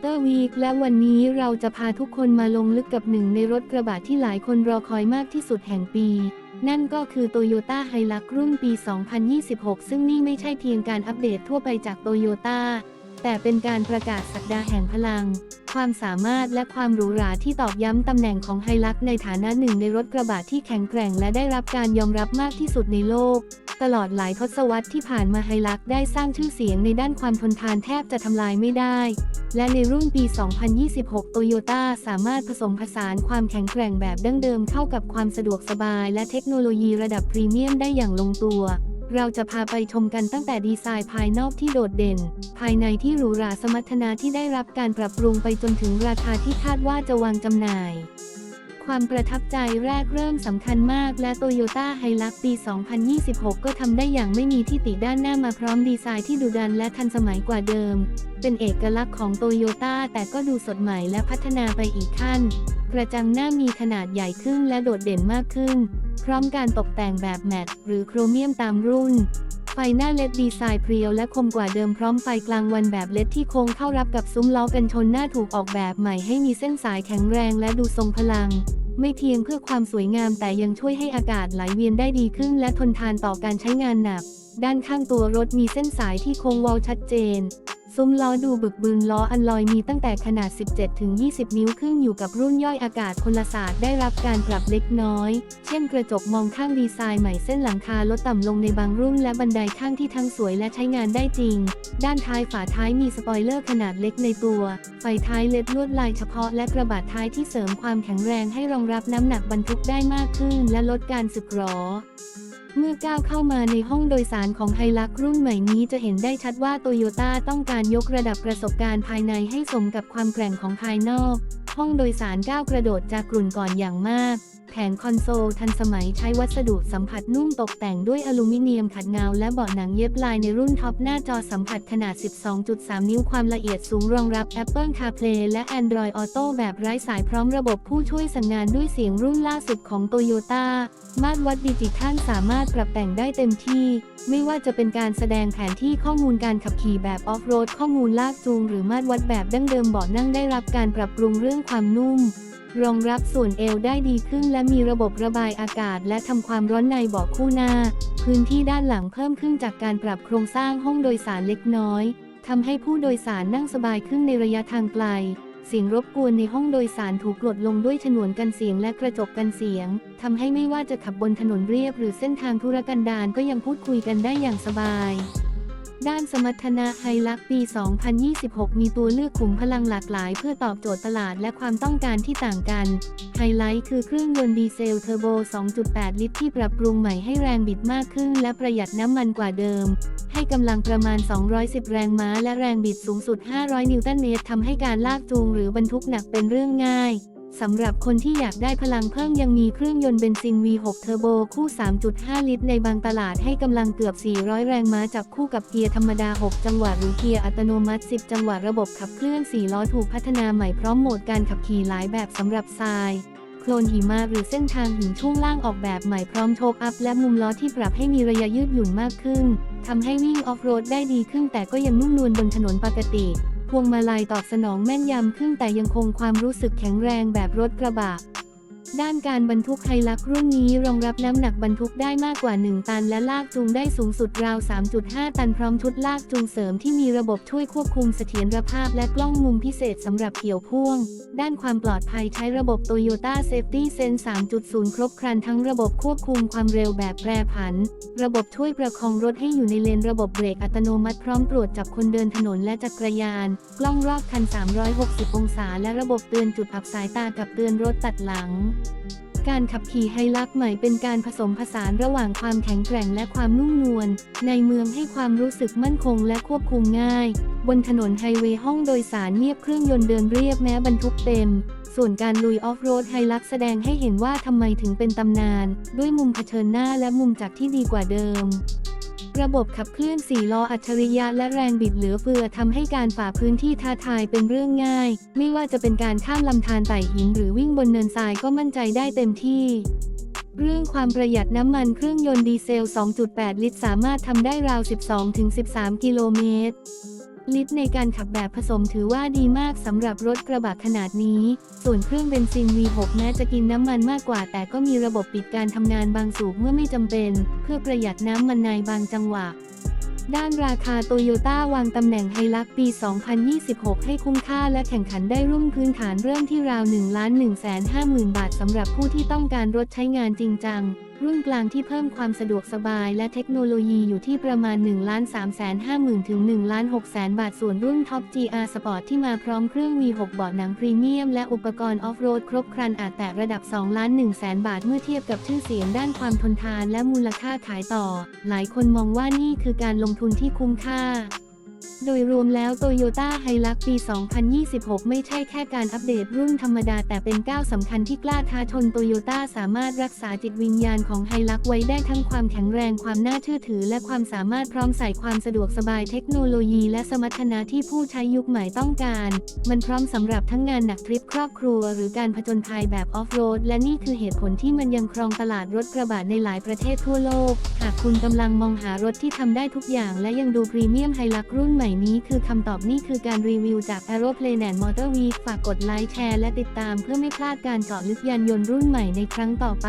เตอร์วีคและวันนี้เราจะพาทุกคนมาลงลึกกับหนึ่งในรถกระบะที่หลายคนรอคอยมากที่สุดแห่งปี นั่นก็คือ Toyota h i l u x รุ่นปี 2026 ซึ่งนี่ไม่ใช่เพียงการอัปเดตทั่วไปจาก Toyota แต่เป็นการประกาศสักดาแห่งพลัง ความสามารถและความหรูหราที่ตอกย้ำตำแหน่งของไฮลักในฐานะหนึ่งในรถกระบะที่แข็งแกร่งและได้รับการยอมรับมากที่สุดในโลก ตลอดหลายทศวรรษที่ผ่านมาไฮลักได้สร้างชื่อเสียงในด้านความทนทานแทบจะทำลายไม่ได้ และในรุ่นปี 2026 โตโยต้าสามารถผสมผสานความแข็งแกร่งแบบดั้งเดิมเข้ากับความสะดวกสบาย และเทคโนโลยีระดับพรีเมียมได้อย่างลงตัว เราจะพาไปชมกันตั้งแต่ดีไซน์ภายนอกที่โดดเด่น ภายในที่หรูหราสมรรถนะที่ได้รับการปรับปรุงไปจนถึงราคาที่คาดว่าจะวางจำหน่าย ความประทับใจแรกเริ่มสำคัญมาก และ Toyota h i l u x ปี 2026 ก็ทำได้อย่างไม่มีที่ติด้านหน้ามาพร้อมดีไซน์ที่ดุดันและทันสมัยกว่าเดิม เป็นเอกลักษณ์ของ Toyota แต่ก็ดูสดใหม่และพัฒนาไปอีกขั้น กระจังหน้ามีขนาดใหญ่ขึ้นและโดดเด่นมากขึ้น พร้อมการตกแต่งแบบแมตต์หรือโครเมียมตามรุ่น ไฟหน้าเล็ดดีไซน์เพรียวและคมกว่าเดิมพร้อมไฟกลางวันแบบเล็ดที่โค้งเข้ารับกับซุ้มล้อกันชนหน้าถูกออกแบบใหม่ให้มีเส้นสายแข็งแรงและดูทรงพลัง ไม่เพียงเพื่อความสวยงามแต่ยังช่วยให้อากาศไหลเวียนได้ดีขึ้น และทนทานต่อการใช้งานหนัก ด้านข้างตัวรถมีเส้นสายที่โค้งเวาชัดเจน ซุ้มล้อดูบึกบึนล้ออันลอยมีตั้งแต่ขนาด 17-20 นิ้วขึ้นอยู่กับรุ่นย่อยอากาศคนละศาสตร์ได้รับการปรับเล็กน้อย เช่นกระจกมองข้างดีไซน์ใหม่เส้นหลังคาลดต่ำลงในบางรุ่นและบันไดข้างที่ทั้งสวยและใช้งานได้จริง ด้านท้ายฝาท้ายมีสปอยเลอร์ขนาดเล็กในตัว ไฟท้ายเล็ดลวดลายเฉพาะและกระบะท้ายที่เสริมความแข็งแรงให้รองรับน้ำหนักบรรทุกได้มากขึ้น และลดการสึกหรอ เมื่อก้าวเข้ามาในห้องโดยสารของไฮลักรุ่นใหม่นี้จะเห็นได้ชัดว่าโตโยต้าต้องการยกระดับประสบการณ์ภายในให้สมกับความแกร่งของภายนอก ห้องโดยสารก้าวกระโดดจากกลุ่นก่อนอย่างมากแผงคอนโซลทันสมัยใช้วัสดุสัมผัสนุ่มตกแต่งด้วยอลูมิเนียมขัดเงาและเบาะหนังเย็บลายในรุ่นท็อปหน้าจอสัมผัสขนาด 12.3 นิ้วความละเอียดสูงรองรับ Apple CarPlay และ Android Auto แบบไร้สายพร้อมระบบผู้ช่วยสั่งงานด้วยเสียงรุ่นล่าสุดของ Toyota มาตรวัดดิจิทัลสามารถปรับแต่งได้เต็มที่ ไม่ว่าจะเป็นการแสดงแผนที่ข้อมูลการขับขี่แบบออฟโรดข้อมูลลากจูง หรือมาตรวัดแบบดั้งเดิมเบาะนั่งได้รับการปรับปรุงเรื่องความนุ่ม รองรับส่วนเอวได้ดีขึ้นและมีระบบระบายอากาศและทำความร้อนในเบาะคู่หน้า พื้นที่ด้านหลังเพิ่มขึ้นจากการปรับโครงสร้างห้องโดยสารเล็กน้อยทำให้ผู้โดยสารนั่งสบายขึ้นในระยะทางไกล เสียงรบกวนในห้องโดยสารถูกลดลงด้วยฉนวนกันเสียงและกระจกกันเสียงทำให้ไม่ว่าจะขับบนถนนเรียบหรือเส้นทางธุรกันดารก็ยังพูดคุยกันได้อย่างสบาย ด้านสมรรถนะไฮลักปี 2026 มีตัวเลือกขุมพลังหลากหลาย เพื่อตอบโจทย์ตลาดและความต้องการที่ต่างกัน ไฮไลท์คือเครื่องยนต์ดีเซลเทอร์โบ 2.8 ลิตรที่ปรับปรุงใหม่ให้แรงบิดมากขึ้น และประหยัดน้ำมันกว่าเดิม ให้กำลังประมาณ 210 แรงม้า และแรงบิดสูงสุด 500 นิวตันเมตรทำให้การลากจูงหรือบรรทุกหนักเป็นเรื่องง่าย สำหรับคนที่อยากได้พลังเพิ่มยังมีเครื่องยนต์เบนซิน V6 เทอร์โบคู่ 3.5 ลิตรในบางตลาดให้กำลังเกือบ 400 แรงม้าจับคู่กับเกียร์ธรรมดา 6 จังหวะหรือเกียร์อัตโนมัติ 10 จังหวะระบบขับเคลื่อน 4 ล้อถูกพัฒนาใหม่พร้อมโหมดการขับขี่หลายแบบสำหรับทรายโคลนหิมะหรือเส้นทางหินช่วงล่างออกแบบใหม่พร้อมโชคอัพและมุมล้อที่ปรับให้มีระยะยืดหยุ่นมากขึ้นทำให้วิ่งออฟโรดได้ดีขึ้นแต่ก็ยังนุ่มนวลบนถนนปกติ พวงมาลัยตอบสนองแม่นยำขึ้นแต่ยังคงความรู้สึกแข็งแรงแบบรถกระบะ ด้านการบรรทุกไฮลักรุ่นนี้รองรับน้ำหนักบรรทุกได้มากกว่า 1 ตันและลากจูงได้สูงสุดราว 3.5 ตันพร้อมชุดลากจูงเสริมที่มีระบบช่วยควบคุมเสถียรภาพและกล้องมุมพิเศษสำหรับเกี่ยวพ่วง ด้านความปลอดภัยใช้ระบบ Toyota Safety Sense 3.0 ครบครันทั้งระบบควบคุมความเร็วแบบแปรผัน ระบบช่วยประคองรถให้อยู่ในเลนระบบเบรกอัตโนมัติพร้อมตรวจจับคนเดินถนนและจักรยาน กล้องรอบคัน 360 องศา และระบบเตือนจุดอับสายตากับเตือนรถตัดหลังการขับขี่ไฮลักใหม่เป็นการผสมผสานระหว่างความแข็งแกร่งและความนุ่มนวลในเมืองให้ความรู้สึกมั่นคงและควบคุมง่าย บนถนนไฮเวย์ห้องโดยสารเงียบเครื่องยนต์เดินเรียบแม้บรรทุกเต็ม ส่วนการลุยออฟโรดไฮลักแสดงให้เห็นว่าทำไมถึงเป็นตำนาน ด้วยมุมเผชิญหน้าและมุมจากที่ดีกว่าเดิม ระบบขับเคลื่อน4ล้ออัจฉริยะและแรงบิดเหลือเฟือทำให้การฝ่าพื้นที่ท้าทายเป็นเรื่องง่าย ไม่ว่าจะเป็นการข้ามลำธารไต่หินหรือวิ่งบนเนินทรายก็มั่นใจได้เต็มที่ เรื่องความประหยัดน้ำมันเครื่องยนต์ดีเซล 2.8 ลิตรสามารถทำได้ราว 12-13 กิโลเมตร ลิตรในการขับแบบผสมถือว่าดีมากสำหรับรถกระบะขนาดนี้ ส่วนเครื่องเบนซิน V6 แม้จะกินน้ำมันมากกว่า แต่ก็มีระบบปิดการทำงานบางสูบเมื่อไม่จำเป็น เพื่อประหยัดน้ำมันในบางจังหวะด้านราคาโตโยต้าวางตำแหน่งไฮลักปี 2026 ให้คุ้มค่าและแข่งขันได้รุ่นพื้นฐานเริ่มที่ราว 1 1 5 0 0 0 0 บาทสำหรับผู้ที่ต้องการรถใช้งานจริงจัง รุ่นกลางที่เพิ่มความสะดวกสบายและเทคโนโลยีอยู่ที่ประมาณ 1 3 5 0 0 0 0 ถึง1 6 0 0 0 0 บาท ส่วนรุ่นท็อป GR Sport ที่มาพร้อมเครื่อง V6 เบาะหนังพรีเมียมและอุปกรณ์ออฟโรดครบครันอาจแตะระดับ2ล้าน1แสนบาท เมื่อเทียบกับชื่อเสียงด้านความทนทานและมูลค่าขายต่อ หลายคนมองว่านี่คือการลงทุนที่คุ้มค่า โดยรวมแล้ว Toyota Hilux ปี 2026 ไม่ใช่แค่การอัปเดตรุ่นธรรมดาแต่เป็นก้าวสำคัญที่กล้าท้าชน Toyota สามารถรักษาจิตวิญญาณของ Hilux ไว้ได้ทั้งความแข็งแรงความน่าเชื่อถือ และความสามารถพร้อมใส่ความสะดวกสบายเทคโนโลยี และสมรรถนะที่ผู้ใช้ยุคใหม่ต้องการ มันพร้อมสำหรับทั้งงานหนักทริปครอบครัว หรือการผจญภัยแบบออฟโรดและนี่คือเหตุผลที่มันยังครองตลาดรถกระบะในหลายประเทศทั่วโลก หากคุณกำลังมองหารถที่ทำได้ทุกอย่าง และยังดูพรีเมียมไฮลักรุ่นใหม่นี้คือคำตอบนี่คือการรีวิวจาก Aeroplane and Motor Week ฝากกดไลค์แชร์และติดตามเพื่อไม่พลาดการเจาะลึกยานยนต์รุ่นใหม่ในครั้งต่อไป